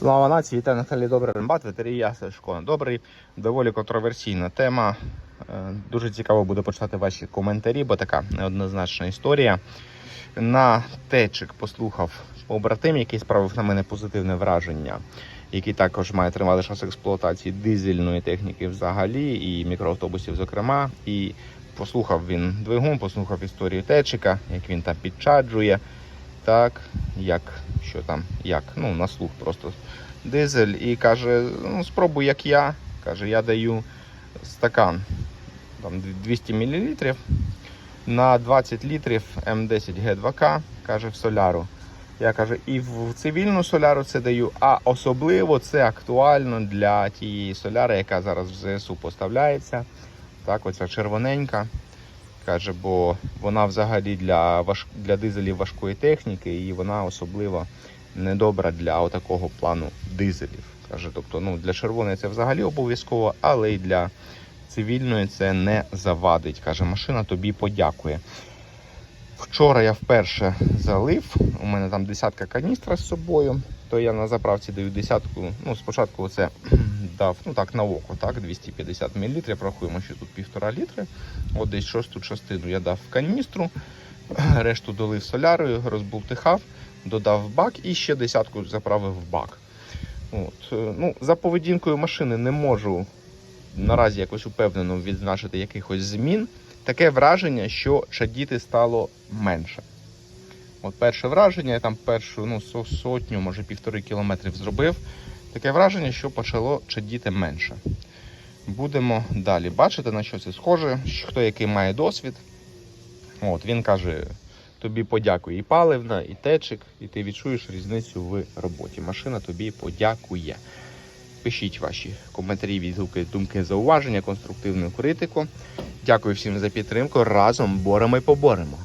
Слава нації, вітаю на каналі Добрий Рембат, ветерія Сашко. Добрий, доволі контроверсійна тема. Е, Дуже цікаво буде почитати ваші коментарі, бо така неоднозначна історія. На течик послухав побратим, який справив на мене позитивне враження, який також має тривалий час експлуатації дизельної техніки взагалі і мікроавтобусів, зокрема. І послухав він двигун, послухав історію течика, як він там підчаджує. Так, як, що там, як, ну, на слух просто дизель. І каже, ну, спробуй, як я. Каже, я даю стакан там, 200 мл на 20 літрів М10 Г2К, каже, в соляру. Я каже, і в цивільну соляру це даю, а особливо це актуально для тієї соляри, яка зараз в ЗСУ поставляється. Так, оця червоненька. Каже, бо вона взагалі для важ... для дизелів важкої техніки, і вона особливо недобра для отакого плану дизелів. Каже, тобто, ну для червоної це взагалі обов'язково, але й для цивільної це не завадить. Каже, машина тобі подякує. Вчора я вперше залив. У мене там десятка каністра з собою. То я на заправці даю десятку. Ну, спочатку це дав, ну так, на око, так, 250 мл. Рахуємо, що тут півтора літри. От десь шосту частину я дав в каністру, решту долив солярою, розбултихав, додав в бак і ще десятку заправив в бак. От. е, Ну, за поведінкою машини не можу наразі якось упевнено відзначити якихось змін. Таке враження, що чадіти стало менше. От перше враження, я там першу ну, сотню, може півтори кілометрів зробив. Таке враження, що почало чадіти менше. Будемо далі бачити, на що це схоже. Хто який має досвід. От, він каже: тобі подякує і паливна, і течик, і ти відчуєш різницю в роботі. Машина тобі подякує. Пишіть ваші коментарі, відгуки, думки, зауваження, конструктивну критику. Дякую всім за підтримку. Разом боремо і поборемо.